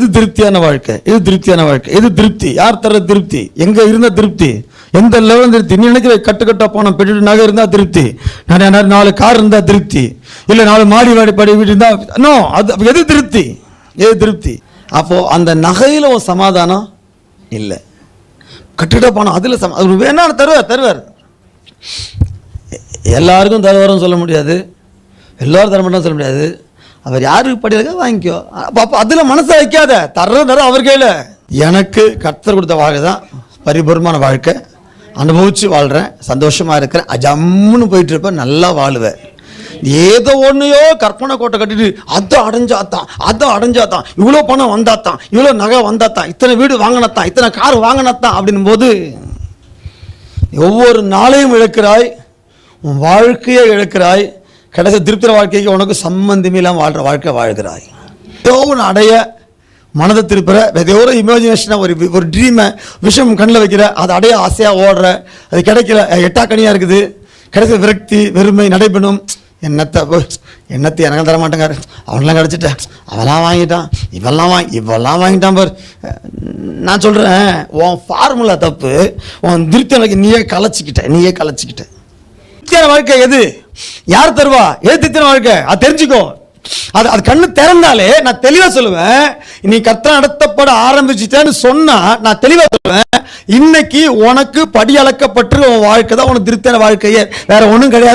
எது திருப்தியான வாழ்க்கை எது திருப்தியான வாழ்க்கை எது திருப்தி. யார் தர திருப்தி? எங்க இருந்தால் திருப்தி? எந்த லெவல் திருப்தி? நீ நினைக்கிற கட்டுக்கட்டா போன பெட்டு நகை இருந்தா திருப்தி. நான் நாலு கார் இருந்தா திருப்தி. இல்ல நாலு மாடி வாடி படி வீடு இருந்தா நோ அது எது திருப்தி? எது திருப்தி? அப்போ அந்த நகையில ஒரு சமாதானம் இல்லை. கட்டுக்கட்டா போனோம் அதுல சம அவர் தருவார் தருவார்? எல்லாருக்கும் தருவாரும் சொல்ல முடியாது. எல்லோரும் தர மாட்டோம் சொல்ல முடியாது. அவர் யாருக்கு படியிருக்கா வாங்கிக்கோ. அப்போ அப்போ அதில் மனசை வைக்காத. தர்றது தர அவர் கையில். எனக்கு கர்த்தர் கொடுத்த வாழ்க்கை தான் பரிபூர்ணமான வாழ்க்கை. அனுபவித்து வாழ்கிறேன் சந்தோஷமாக இருக்கிறேன். அஜம்னு போயிட்டு இருப்பேன். நல்லா வாழுவேன். ஏதோ ஒன்றையோ கற்பனை கோட்டை கட்டிட்டு அதை அடைஞ்சாத்தான் அதை அடைஞ்சாத்தான் இவ்வளோ பணம் வந்தாத்தான் இவ்வளோ நகை வந்தாத்தான் இத்தனை வீடு வாங்கினத்தான் இத்தனை கார் வாங்கினத்தான் அப்படின்னும் போது ஒவ்வொரு நாளையும் இழக்கிறாய் உன் வாழ்க்கையை இழக்கிறாய் கடைசி திருப்திர வாழ்க்கைக்கு உனக்கு சம்பந்தமே இல்லாமல் வாழ்கிற வாழ்க்கை வாழ்கிறாய். ஏதோ ஒன்று அடைய மனதை திருப்புற ஏதோ ஒரு இமேஜினேஷனாக ஒரு ஒரு ட்ரீமை விஷயம் கண்ணில் வைக்கிற அதை அடைய ஆசையாக ஓடுற அது கிடைக்கல எட்டா இருக்குது. கிடைச்ச விரக்தி வெறுமை நடைபெறும். என்னத்தை என்னத்தை எனக்கு தர மாட்டேங்காரு. அவன்லாம் கிடச்சிட்டேன் அவெல்லாம் வாங்கிட்டான் இவெல்லாம் வாங்கி இவெல்லாம் வாங்கிட்டான் பார். நான் சொல்கிறேன் உன் ஃபார்முலா தப்பு. உன் திருப்தி நீயே கலைச்சிக்கிட்ட நீயே கலைச்சிக்கிட்ட. வாழ்க்கை எது? யார் தருவா? எது திருப்தியான வாழ்க்கை? அது தெரிஞ்சுக்கோ. அது அது கண்ணு திறந்தாலே நான் தெளிவா சொல்லுவேன். நீ கர்த்தர் நடத்தப்பட ஆரம்பிச்சிட்டேன்னு சொன்னா நான் தெளிவா சொல்லுவேன். இன்னைக்கு உனக்கு படி அளக்கப்பட்டு உன் வாழ்க்கை தான் உனக்கு திருத்தன வாழ்க்கையே. வேற ஒன்றும் கிடையாது.